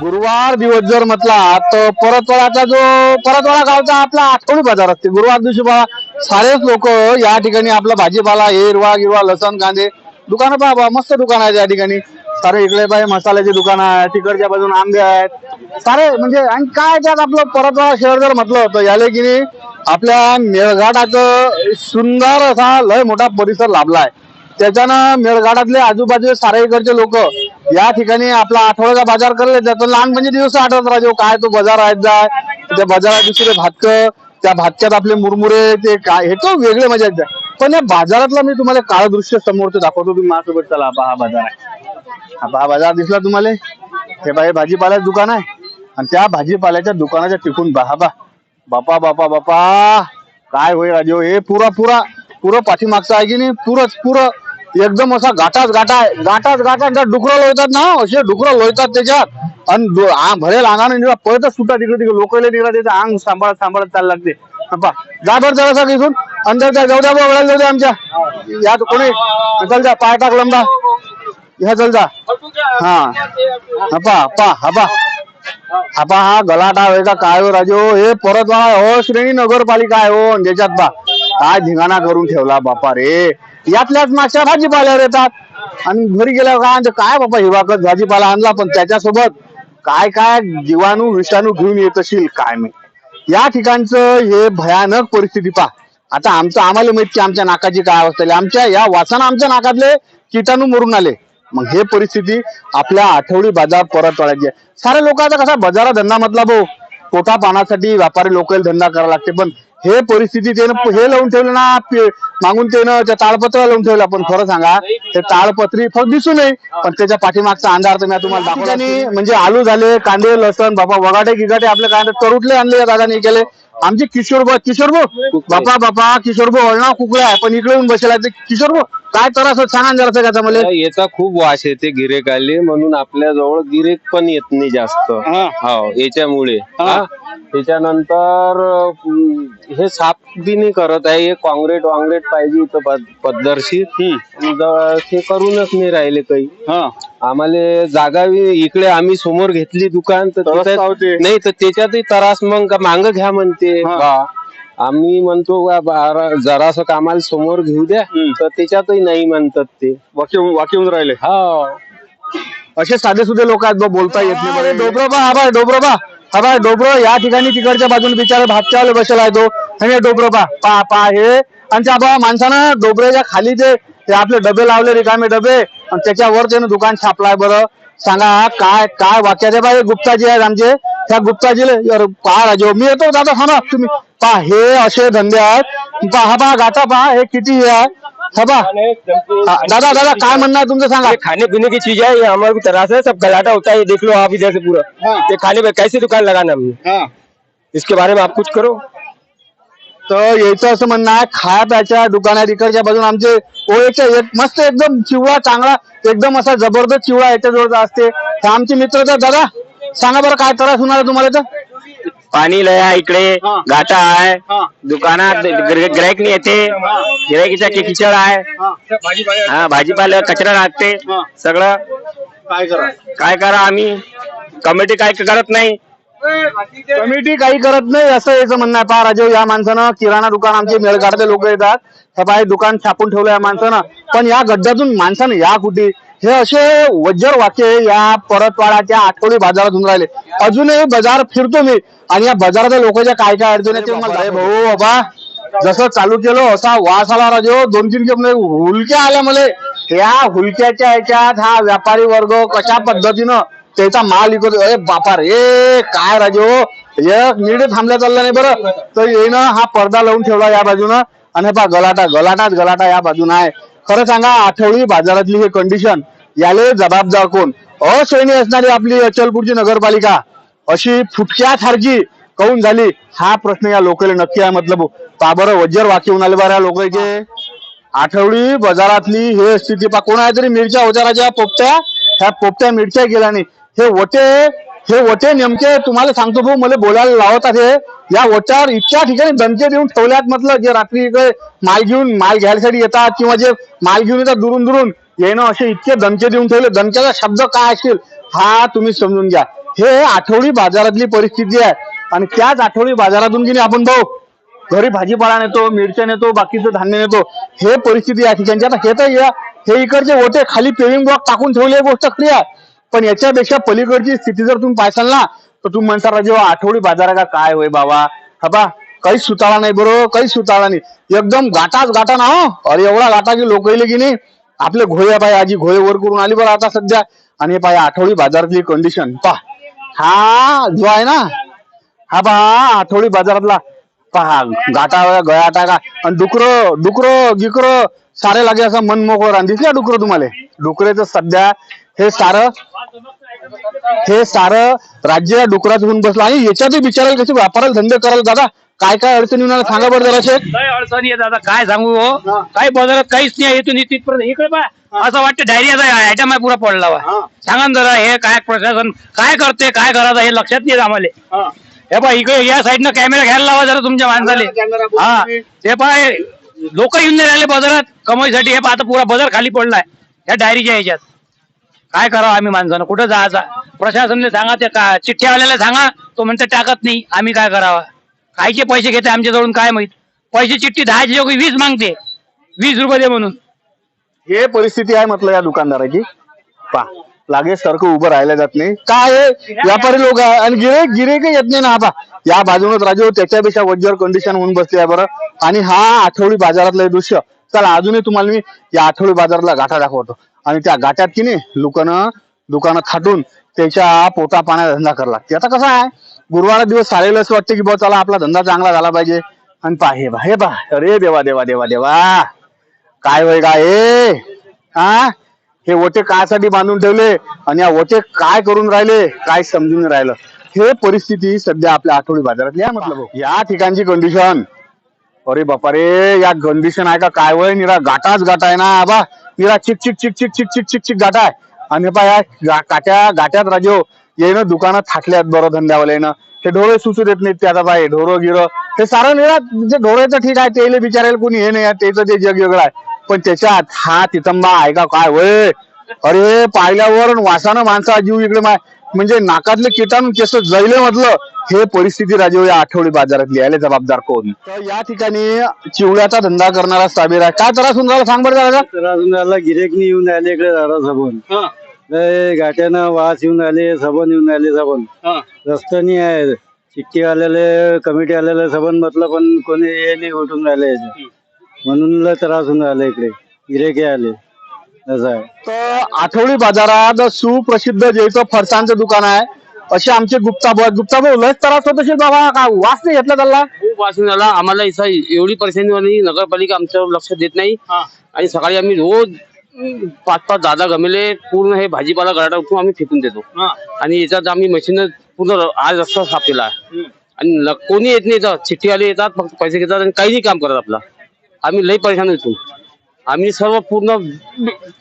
गुरुवार दिवस जर म्हटला तर परतवाडाचा जो परतवाडा गावचा आपला आठवडी बाजार असते. गुरुवार दिवशी बा सारेच लोक या ठिकाणी आपला भाजीपाला हिरवा गिरवा लसण कांदे दुकानं पहा मस्त दुकान आहेत या ठिकाणी. सारे इकडे बाय मसाल्याचे दुकान आहे तिकडच्या बाजून आंबे आहेत. सारे म्हणजे आणि काय त्यात आपलं परतवाडा शहर जर म्हटलं तर याले की नाही आपल्या मेळघाटाचं सुंदर असा लय मोठा परिसर लाभला आहे त्याच्यानं मेळघाटातले आजूबाजू सारे इकडचे लोक या ठिकाणी आपला आठवड्याचा बाजार करले. लहान लहानपणी दिवस आठवत राहतो. काय तो बाजार आहेत जाय त्या बाजारात दुसरे भातक त्या भातक्यात आपले मुरमुरे ते काय हे तो वेगळे मजा येत. पण या बाजारातला मी तुम्हाला काळ दृश्य समोर दाखवतो. तुम्ही माझ्यासोबत चला हा बाजार आहे. हा पहा बाजार दिसला तुम्हाला? हे बाई भाजीपाल्याचं दुकान आहे. आणि त्या भाजीपाल्याच्या दुकानाच्या टिकून बहा बा बापा बापा बापा. काय होय राजे हे पुरा पुरा. पुरं पाठीमागचं आहे की नाही? पुरच पुरं. एकदम असा गाठाच गाठा आहे. गाठाच गाठा त्या डुकरं लोळतात ना असे डुकरं लोळतात त्याच्यात. आणि भरेल अंगाने निघा पळतच सुटा तिकडे. तिकडे लोकले तिकडे त्याचं अंग सांभाळत सांभाळत चाललं लागते. पा जा बरं जरासा का इथून. अंदर त्या जाऊ द्या बा वळायला जाऊ द्या आमच्या. या कोणी? चल जा पाय टाक लंबा. ह्या चल जा. हा. हा पा पा हा पा हा गलाटा वेगा काय हो राजो? हे परत वा हो श्रेणी नगरपालिका आहे हो ज्याच्यात बा. काय धिंगाणा करून ठेवला बापा रे. यातल्याच मागच्या भाजीपाल्यावर येतात. आणि घरी गेल्यावर काय म्हणते, काय बाबा हिवाकत भाजीपाला आणला पण त्याच्यासोबत काय काय जीवाणू विषाणू घेऊन येत असेल काय मी या ठिकाणचं हे भयानक परिस्थिती पहा. आता आमचं आम्हाला माहीत की आमच्या नाकाची काय अवस्था आमच्या या वासानं आमच्या नाकातले किटाणू मरून आले. मग हे परिस्थिती आपल्या आठवडी बाजार परत वाढायची आहे सारे लोक आता कसा बाजारा धंदा मधला भाऊ. पोटा पाण्यासाठी व्यापारी लोक धंदा करावा लागते. पण हे परिस्थिती त्यानं हे लावून ठेवलं ना मागून त्यानं त्या ताळपत्र लावून ठेवलं पण खरं सांगा ते ताळपत्री फक्त दिसू नये पण त्याच्या पाठीमागचा अंधार तर मी तुम्हाला नाही. म्हणजे आलू झाले कांदे लसण बाबा वगाटे गिगाटे आपले कांदे तरुटले आणले या दादाने केले. आमचे किशोर भाऊ किशोर भाऊ बापा बापा किशोर भाऊ ना कुकळे आहे पण इकडे येऊन बसेला ते किशोर भाऊ काय त्रास होत सांगा ना जरासं का मला याचा खूप वास येते गिरेकाले म्हणून आपल्या जवळ गिरेक पण येत नाही जास्त हा. हो याच्यामुळे हा. हा. त्याच्यानंतर अं, हे साफ बी नाही करत आहे हे काँग्रेट वांग्रेट पाहिजे इथं पद- ते करूनच नाही राहिले काही. हा. आम्हाला जागा बी- इकडे आम्ही समोर घेतली दुकान तर. नाही तर त्याच्यातही त्रास मग का मांग घ्या म्हणते. हा. बा आम्ही म्हणतो बा- बारा- जरासं कामाला समोर घेऊ द्या. हम्म. तर त्याच्यातही नाही म्हणतात ते. वाक्य राहिले. हा. असे साधे सुधे लोक आहेत बा बोलता येत नाही. बरं डोबरोबा हा बाय डोबरोबा. हा बा डोबरो या ठिकाणी तिकडच्या बाजूने बिचारे भातच्यावाले बसेला आहे तो. आणि डोबरो पा पा हे. आणि त्या बा माणसानं डोबऱ्याच्या खाली जे ते आपले डबे लावले रिकामे डबे आणि त्याच्यावर त्यानं दुकान छापलाय बरं. सांगा काय काय वाक्याचे बा हे गुप्ताजी आहेत आमचे त्या गुप्ताजीले पहा राजे मी येतो दादा थांबा तुम्ही. पहा हे असे धंदे आहेत. पहा पहा गाता पहा हे किती हे आहे. हा, दादा दादा काय म्हणणं आहे तुमचं सांगा? खाने पीने की चीज है ये हमारे को तरह से सब गलाटा होता है ये देख लो आप इधर से पूरा. हाँ। ये खाने पे कैसे दुकान लगाना हमने? हा. इसके बारे में आप कुछ करो। तर यायचं असं म्हणणं आहे खाया प्याच्या दुकानात इकडच्या बाजून आमचे ओळखच्या एक मस्त एकदम चिवळा चांगला एकदम असा जबरदस्त चिवळा याच्याजवळ असते. हे आमचे मित्र तर दादा सांगा बरं काय त्रास होणार आहे तुम्हाला तर? पाणी लया इकडे हा. गाटा आहे. दुकानात ग्राहक नाही येते. गिरायकीचा किचड आहे. हा. भाजीपाला कचरा लागते. सगळं. काय करा? काय करा आम्ही? कमिटी काय करत नाही. कमिटी काही करत नाही असं याचं म्हणणं आहे. पहा राजे या माणसानं किराणा दुकान आमचे मेळघाटचे लोक येतात. हे पाय दुकान छापून ठेवलं या माणसानं. पण या गड्ड्यातून माणसानं या कुठे? हे असे वज्जर वाक्य या परतवाड्याच्या आठवडी बाजारात होऊन राहिले. अजूनही बाजार फिरतो मी. आणि या बाजारातल्या लोकांच्या काय काय अडचण ते मला भाऊ बाबा जसं चालू केलं असा वास आला राजो दोन तीन खेप हुलक्या आल्या मला. या हुलक्याच्या ह्याच्यात हा व्यापारी वर्ग कशा पद्धतीनं त्याचा माल विकत अरे बापा रे काय राजो एक मिनिट थांबल्या चालला नाही बरं. तर येणं हा पडदा लावून ठेवला या बाजूनं. आणि पा गलाटा गलाटाच गलाटा या बाजूनं आहे. खरं सांगा आठवडी बाजारातली हे कंडिशन याले जबाबदार कोण? अश्रेणी असणारी आपली अचलपूरची नगरपालिका अशी फुटक्यासारखी काऊन झाली? हा प्रश्न या लोकांना नक्की आहे मतलब. का बरं वज्जर वाक्य होऊन आले बरं या लोकांचे आठवडी बाजारातली हे स्थिती पा कोणा तरी मिरच्या ओजाराच्या पोपट्या ह्या पोपट्या मिरच्या गेल्याने हे वटे हे वटे नेमके तुम्हाला सांगतो भाऊ मला बोलायला लावतात हे या वट्यावर इतक्या ठिकाणी दणके देऊन ठेवल्यात म्हटलं जे रात्री इकडे माल घेऊन माल घ्यायसाठी येतात किंवा जे माल घेऊन येतात दुरून दुरून येणं असे इतके दणके देऊन ठेवले. दणक्याचा शब्द काय असेल हा तुम्ही समजून घ्या. हे आठवडी बाजारातली परिस्थिती आहे. आणि त्याच आठवडी बाजारातून की आपण भाऊ घरी भाजीपाला नेतो मिरच्या नेतो बाकीचं धान्य नेतो हे परिस्थिती या ठिकाणची. आता हे तर या- हे इकडचे ओटे खाली पेविंग ब्लॉक टाकून ठेवले गोष्ट क्रिया आहे. पण याच्यापेक्षा पलीकडची स्थिती जर तुम्ही पाहसाल ना तर तुम्ही म्हणता राजे आठवडी बाजारा का काय होय बाबा? हा बा काहीच सुताळा नाही बरोबर काहीच सुताळा नाही. एकदम गाठाच गाठा ना हो. अरे एवढा गाठा की लोक येले की नाही. आपले घोळे पाय आजी घोळे वर करून आली बरं आता सध्या. आणि हे पाय आठवडी बाजारातली कंडिशन पा हा जो आहे ना. हा पहा आठवडी बाजारातला. पहा गाटा गया टाका आणि डुकर डुकर गिकर सारे लागे असं मन मोकळं रान दिसल्या डुकर तुम्हाला. डुकरेचं सध्या हे सारं हे सारं राज्य डुकरात होऊन बसलं. आणि याच्यातही बिचारायला कसे व्यापाराला धंदे करायला दादा काय काय अडचणी येणार सांगा बरं जराशे काय अडचणी येत आता काय सांगू हो? काही बाजारात काहीच नाही इथून तिथपर्यंत इकडे पा असं वाटतं डायरियाचा आयटम आहे पुरा पडला वा. सांगा ना जरा हे काय प्रशासन काय करते काय करायचं हे लक्षात नाही येत आम्हाला. हे. पा इकडे या साईडनं कॅमेरा घ्यायला लावा जरा तुमच्या माणसाले. हा. ते पाय लोक येऊन नाही राहिले बाजारात. कमाईसाठी हे पहा आता पुरा बाजार खाली पडलाय. या डायरीच्या ह्याच्यात. काय करावं आम्ही माणसानं? कुठं जायचा? प्रशासनने सांगा ते का चिठ्ठीवाल्याला सांगा. तो म्हणते टाकत नाही. आम्ही काय करावा? कायचे पैसे घेते आमच्याजवळून काय माहीत? पैसे चिठ्ठी दहाची जोगी वीस मागते. वीस रुपये दे म्हणून. हे परिस्थिती आहे म्हटलं या दुकानदाराची. पा लागे सारखं उभं राहिलं जात नाही. काय आहे? व्यापारी लोक आहे. आणि गिरे गिरेक येत नाही ना आता या बाजूनच राजू हो, त्याच्यापेक्षा वज्जर कंडिशन होऊन बसते आहे बरं. आणि हा आठवडी बाजारातलं हे दृश्य. चला अजूनही तुम्हाला मी या आठवडी बाजारातला गाठा दाखवतो. आणि त्या गाठ्यात की नाही दुकानं दुकानं खाटून त्याच्या पोटा पाण्याचा धंदा करावा लागते. आता कसं आहे गुरुवार दिवस चालेल असं वाटतं की बा चला आपला धंदा चांगला झाला पाहिजे. आणि पा हे बा हे बा अरे देवा देवा देवा देवा. काय वय काय? हे? हा हे ओटे कायसाठी बांधून ठेवले आणि या ओटे काय करून राहिले काय समजून राहिलं? हे परिस्थिती सध्या आपल्या आठवडी बाजारातली आहे म्हटलं भाऊ. या ठिकाणची कंडिशन अरे बापा रे या कंडिशन आहे का? काय वय? निरा गाठाच गाठा आहे ना बा निरा चिक चिक चिक चिक चिक चिक चिक चिक गाठा आहे. आणि बा या गा- काट्या गाट्यात राजो हो, येणं दुकानात थाटल्यात बरं धंद्यावाले येणं. हे ढोरे सुचू देत नाहीत ते आता बाय ढोरं गिरं. ते सारं निरा जे ढोरेचं ठीक आहे ते बिचारायला कोणी हे नाही आहे, त्याचं ते जग वेगळं आहे. पण त्याच्यात हा तितंबा आहे का काय वय? अरे पाहिल्यावर वासानं माणसा जीव इकडे माय. म्हणजे नाकातले किटाणू केस जैले म्हटलं हे परिस्थिती राजे या आठवडी बाजारातली यायला जबाबदार कोण? तर या ठिकाणी चिवड्याचा धंदा करणारा साबीर आहे. काय त्रास होऊन राहिला सांग बरं जरा. राजूला गिरेकनी येऊन आले इकडे झाला सबन लय गाठ्यानं वास येऊन आले सबन येऊन आले सबन रस्त्यानी आहे चिठ्ठी आलेले कमिटी आलेले सबन म्हटलं पण कोणी हे नाही उठून राहिले. म्हणून लय त्रास होऊन राहिला इकडे. गिरेके आले. असं आहे. तर आठवडी बाजारात सुप्रसिद्ध जयचं फरसांचं दुकान आहे असे आमचे गुप्ता भाऊ गुप्ता भाऊ लयच त्रास होत असेल बाबा का वास नाही घेतला त्याला? खूप वाचून आला आम्हाला इथं एवढी परेशानी झाली नगरपालिका आमच्यावर लक्ष देत नाही. आणि सकाळी आम्ही रोज पाच पाच दादा गमेले पूर्ण हे भाजीपाला गराडा उठून आम्ही फेकून देतो. आणि याच्यात आम्ही मशीन पूर्ण आज रस्ता साफ केला. आहे आणि कोणी येत नाही इथं. चिठ्ठीवाले येतात फक्त पैसे घेतात आणि काही नाही काम करत आपला. आम्ही लई परेशान होतो. आम्ही सर्व पूर्ण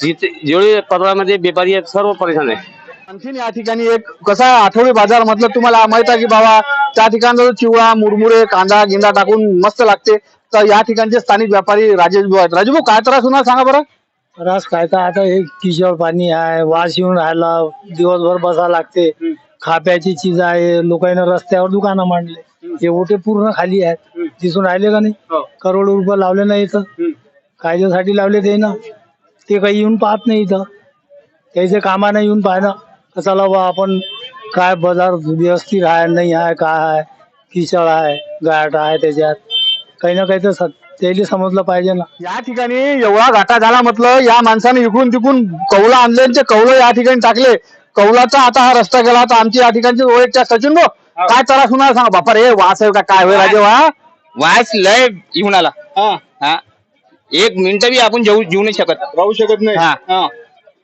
जिथे जेवढे परवामध्ये व्यापारी आहेत सर्व परेशान आहे. आणखीन या ठिकाणी एक कसा आठवडी बाजार म्हटलं तुम्हाला माहीत आहे की बाबा त्या ठिकाणचा जो चिवडा मुरमुरे कांदा गिंदा टाकून मस्त लागते. तर या ठिकाणचे स्थानिक व्यापारी राजेश भाऊ आहेत. राजेश भाऊ काय त्रास होणार सांगा बरं. त्रास काय तर आता हे किशोर पाणी आहे वास येऊन राहिला दिवसभर बसा लागते. खाप्याची चीज आहे लोकांना रस्त्यावर दुकानं मांडले. हे ओटे पूर्ण खाली आहेत. दिसून राहिले का नाही? करोड रुपये लावले नाही इथं. कायद्यासाठी लावले ते ना. ते काही येऊन पाहत नाही इथं. त्याचे कामानं येऊन पाहणं. का चला बा आपण काय बाजार व्यवस्थित आहे नाही आहे काय आहे किचड आहे गाठ आहे त्याच्यात. काही ना काही तर स- त्याला समजलं पाहिजे ना. या ठिकाणी एवढा घाटा झाला म्हटलं या माणसाने इकडून तिकडून कौला आणले आणि ते कौलं या ठिकाणी टाकले. कौलाचा आता हा रस्ता गेला तर आमची या ठिकाणची ओळखच्या सचिन भाऊ. काय त्रास होणार सांगा बापा रे वास आहे का काय होय राजे वा वास लय येऊन आला. हा. एक मिनिट बी आपण जेऊ जेवू नाही शकत. राहू शकत नाही. हा.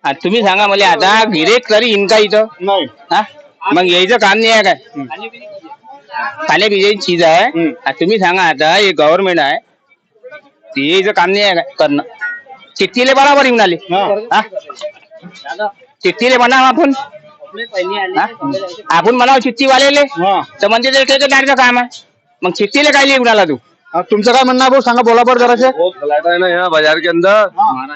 तुम्ही सांगा मला आता गिरेक तरी इन का इथं? नाही. हा? मग यायचं काम नाही आहे काय? खाण्यापिण्याची चीज आहे. आणि तुम्ही सांगा आता हे गव्हर्नमेंट आहे. ते यायचं काम नाही आहे काय करणं? चिठ्ठीले बराबर येऊन आले हा? चिठ्ठीले म्हणा आपण? हा? आपण म्हणावं चिठ्ठीवालेले हा. तर म्हणजे ते डायरेक्ट काम आहे. मग चिठ्ठीले काय येऊन आला तू? हा, तुमचं काय म्हणणं आहे भाऊ? सांगा बोला बरं बहुत गलाटा है ना यहाँ बाजार के अंदर.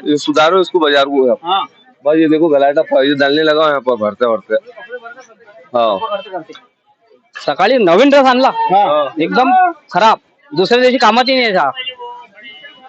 ये सुधारो इसको बाजार को आप। बस ये देखो गलाटा डालने लगा यहाँ पर भरते भरते। हो। सकाळी नवीन ड्रेस आणला. एकदम खराब. दुसऱ्या दिवशी कामात नाही यायचा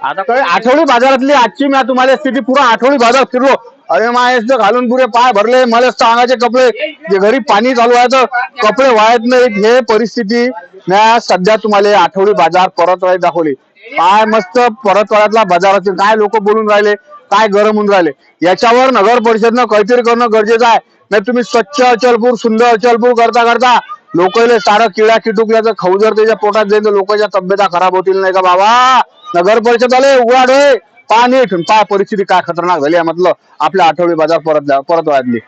आता काय आठवडी बाजारातली आजची मी तुम्हाला स्थिती पुरा आठवडी बाजार फिरलो. अरे मायस घालून पुरे पाय भरले मला अंगाचे कपडे. जे घरी पाणी चालू आहे तर कपडे वाळत नाहीत. हे परिस्थिती म्या सध्या तुम्हाला आठवडी बाजार परतवाडी दाखवली. काय मस्त परतवाड्यातला बाजार असेल. काय लोक बोलून राहिले? काय गरम होऊन राहिले? याच्यावर नगर परिषदनं काहीतरी करणं गरजेचं आहे. नाही तुम्ही स्वच्छ अचलपूर सुंदर अचलपूर करता करता लोकले सारं किडा किटुकल्याचं खाऊ जर त्याच्या पोटात जाईल तर लोकांच्या तब्येता खराब होतील नाही का बाबा? नगर परिषद आले उघाड होय. पाणी ठेवून काय परिस्थिती काय खतरनाक झाली आहे म्हटलं आपल्या आठवडी बाजार परत परत वाढली